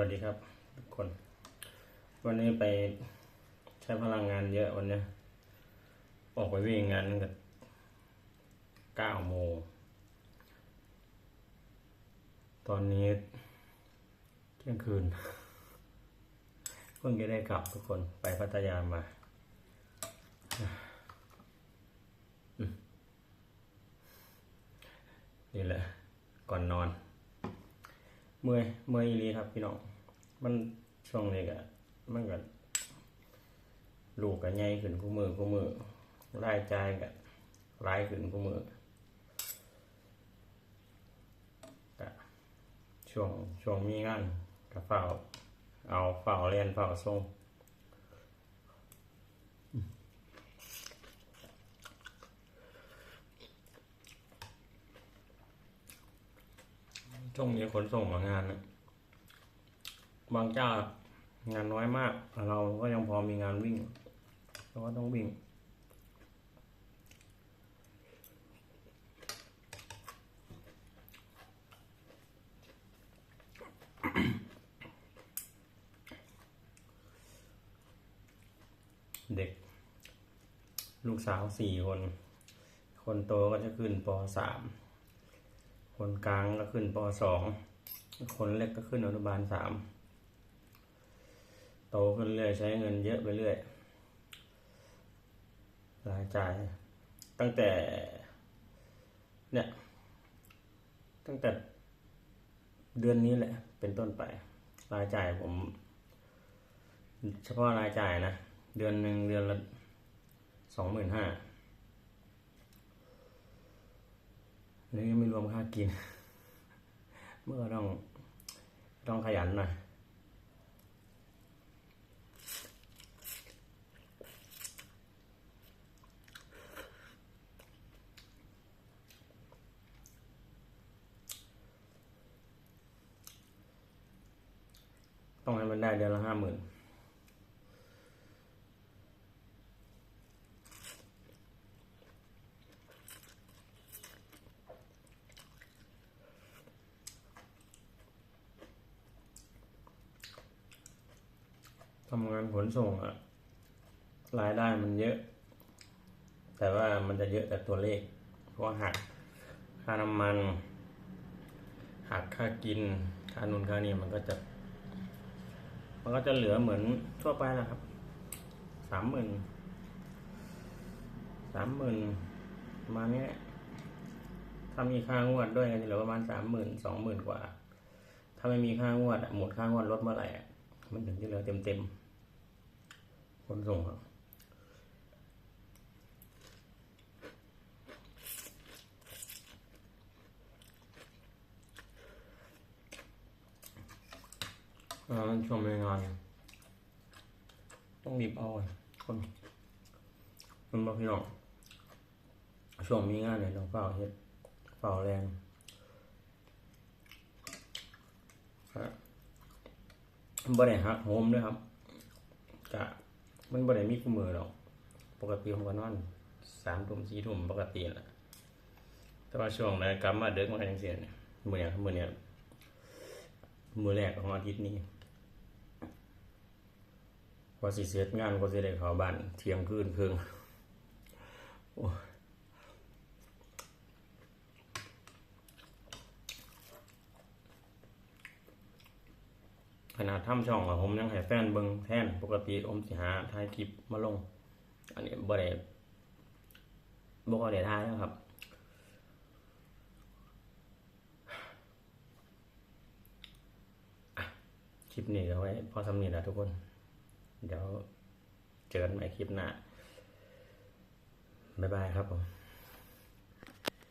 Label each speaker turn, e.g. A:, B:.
A: วัสดีครับทุกคน วันนี้ไปใช้พลังงานเยอะวันนี้ออกไปวิ่งงานตั้งแต่เก้าโมงตอนนี้เที่ยงคืนเพิ่งจะได้กลับทุกคนไปพัทยามาอนี่แหละ ก่อนนอน เมื่อยเมื่อยอีรีครับพี่น้องมันช่วงนี้ก็มันก็ลูกก็ใหญ่ขึ้นกูมือกูมือรายจ่ายก็รายขึ้นกูมือก็ช่วงช่วงมีงานก็เฝ้าเอาเฝ้าเรียนเฝ้าส่ง ช่วงนี้ขนส่งมางานนะบางเจ้างานน้อยมาก เราก็ยังพอมีงานวิ่งเราก็ต้องวิ่ง เด็ก ลูกสาวสี่คน คนโตก็จะขึ้นปสาม คนกลางก็ขึ้นปสองคนเล็กก็ขึ้นอนุบาลสามโตขึ้นเรื่อยใช้เงินเยอะไปเรื่อยรายจ่าย ตั้งแต่ เนี่ย ตั้งแต่เดือนนี้แหละ เป็นต้นไป รายจ่ายผม เฉพาะรายจ่ายนะ เดือนหนึ่งเดือนละสองหมื่นห้า นี่ยังไม่รวมค่ากิน เมื่อต้องต้องขยันหน่อยต้องให้มันได้เดือนละห้าหมื่น ทำงานขนส่งอะรายได้มันเยอะ แต่ว่ามันจะเยอะแต่ตัวเลข เพราะหักค่าน้ำมัน หักค่ากิน ค่านุนค่านี่มันก็จะ มันก็จะเหลือเหมือนทั่วไปแหละครับสามหมื่นสามหมื่นประมาณนี้แหละถ้ามีค่างวดด้วยก็จะเหลือประมาณสามหมื่นสองหมื่นกว่า ถ้าไม่มีค่างวดหมดค่างวดลดเมื่อไหร่ มันถึงจะเหลือเต็มเต็มๆคนส่งครับอ่าช่วงมีงาน ต้องรีบเอาอะคนมันบอกพี่น้องช่วงมีงานเนี่ยต้องเฝ้าเฮ็ดเฝ้าแรงฮะ บ่ได้หักโฮมด้วยครับกะมันบ่ได้มีคู่มือหรอกปกติผมก็นอนสามทุ่มสี่ทุ่มปกติแหละแต่ว่าช่วงนั้นกลับมาเด็กมาอย่างเสียเนี่ยมือเนี้ยมือเนี้ยมือแรกของอาทิตย์นี้พอสิเสร็จงานก็สิได้เข้าบ้านเที่ยงคืนครึ่งโอ้ ขนาดทำช่องอะผมยังให้แฟนเบิ่งแทนปกติผมสิหาถ่ายคลิปมาลง อันนี้บ่ได้บ่ก็ได้ถ่ายแล้วครับคลิปนี้เอาไว้พอสำนีแล้วทุกคน เดี๋ยวเจอกันใหม่คลิปหน้าบ๊ายบายครับผม